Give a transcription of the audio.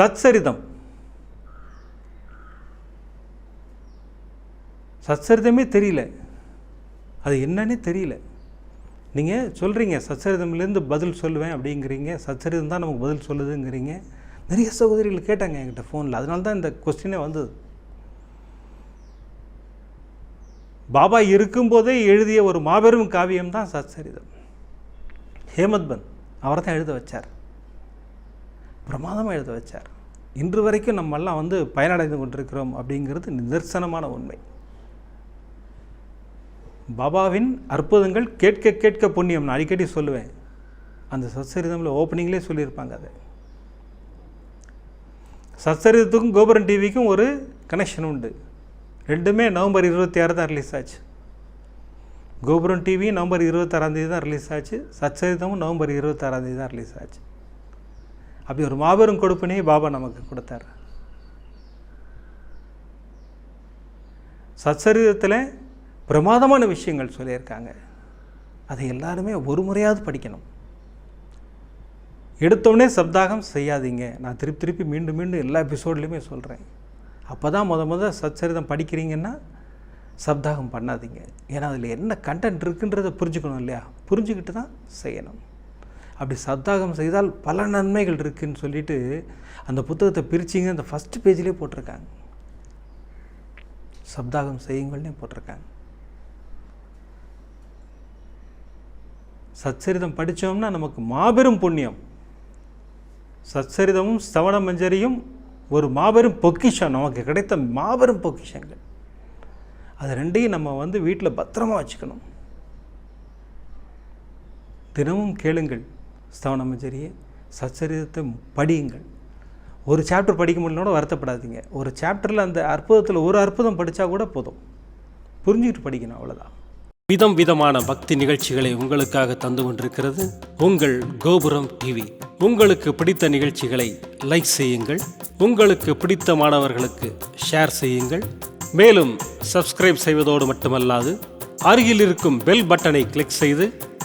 சச்சரிதம் சச்சரிதமே தெரியல. அது என்னன்னே தெரியல. நீங்கள் சொல்கிறீங்க சச்சரிதம்லேருந்து பதில் சொல்லுவேன் அப்படிங்கிறீங்க. சச்சரிதம் தான் நமக்கு பதில் சொல்லுதுங்கிறீங்க. நிறைய சகோதரிகள் கேட்டாங்க என்கிட்ட ஃபோனில் அதனால தான் இந்த கொஸ்டினே வந்தது. பாபா இருக்கும்போதே எழுதிய ஒரு மாபெரும் காவியம் தான் சச்சரிதம் ஹேமத் பந்த். அவர் தான் எழுத வச்சார். பிரமாதமாக எழுத வச்சார். இன்று வரைக்கும் நம்மெல்லாம் வந்து பயனடைந்து கொண்டிருக்கிறோம் அப்படிங்கிறது நிதர்சனமான உண்மை. பாபாவின் அற்புதங்கள் கேட்க கேட்க புண்ணியம். நான் அடிக்கடி சொல்லுவேன். அந்த சச்சரிதமில் ஓப்பனிங்லேயே சொல்லியிருப்பாங்க அதை. சச்சரிதத்துக்கும் கோபுரம் டிவிக்கும் ஒரு கனெக்ஷன் உண்டு. ரெண்டுமே நவம்பர் இருபத்தி ஆறு தான் ரிலீஸ் ஆச்சு. கோபுரம் டிவி நவம்பர் இருபத்தாறாந்தேதி தான் ரிலீஸ் ஆச்சு. சச்சரிதமும் நவம்பர் இருபத்தாறாந்தேதி தான் ரிலீஸ் ஆச்சு. அப்படி ஒரு மாபெரும் கொடுப்பினையை பாபா நமக்கு கொடுத்தார். சச்சரிதத்தில் பிரமாதமான விஷயங்கள் சொல்லியிருக்காங்க. அதை எல்லாருமே ஒரு முறையாவது படிக்கணும். எடுத்தோடனே சப்தாகம் செய்யாதீங்க. நான் திருப்பி திருப்பி மீண்டும் மீண்டும் எல்லா எபிசோட்லேயுமே சொல்கிறேன் அப்போ தான் முத முத சச்சரிதம் படிக்கிறீங்கன்னா சப்தாகம் பண்ணாதீங்க. ஏன்னா அதில் என்ன கண்டென்ட் இருக்குன்றதை புரிஞ்சுக்கணும் இல்லையா? புரிஞ்சுக்கிட்டு தான் செய்யணும். அப்படி சப்தாகம் செய்தால் பல நன்மைகள் இருக்குன்னு சொல்லிட்டு அந்த புத்தகத்தை பிரிச்சிங்க அந்த ஃபஸ்ட் பேஜ்லேயே போட்டிருக்காங்க. சப்தாகம் செய்யுங்கள்னே போட்டிருக்காங்க. சச்சரிதம் படித்தோம்னா நமக்கு மாபெரும் புண்ணியம். சச்சரிதமும் சவண மஞ்சரியும் ஒரு மாபெரும் பொக்கிஷம் நமக்கு கிடைத்த மாபெரும் பொக்கிஷங்கள். அது ரெண்டையும் நம்ம வந்து வீட்டில் பத்திரமா வச்சுக்கணும். தினமும் கேளுங்கள். ஸ்தவண மஞ்சரியை சச்சரிதத்தை படியுங்கள். ஒரு சாப்டர் படிக்க முடியலனோட வருத்தப்படாதீங்க. ஒரு சாப்டரில் அந்த அற்புதத்தில் ஒரு அற்புதம் படித்தா கூட போதும். புரிஞ்சுக்கிட்டு படிக்கணும் அவ்வளோதான் விதம் விதமான பக்தி நிகழ்ச்சிகளை உங்களுக்காக தந்து கொண்டிருக்கிறது உங்கள் கோபுரம் டிவி உங்களுக்கு பிடித்த நிகழ்ச்சிகளை லைக் செய்யுங்கள். உங்களுக்கு பிடித்த மாணவர்களுக்கு ஷேர் செய்யுங்கள். மேலும் சப்ஸ்கிரைப் செய்வதோடு மட்டுமல்லாது அருகில் இருக்கும் பெல் பட்டனை கிளிக் செய்து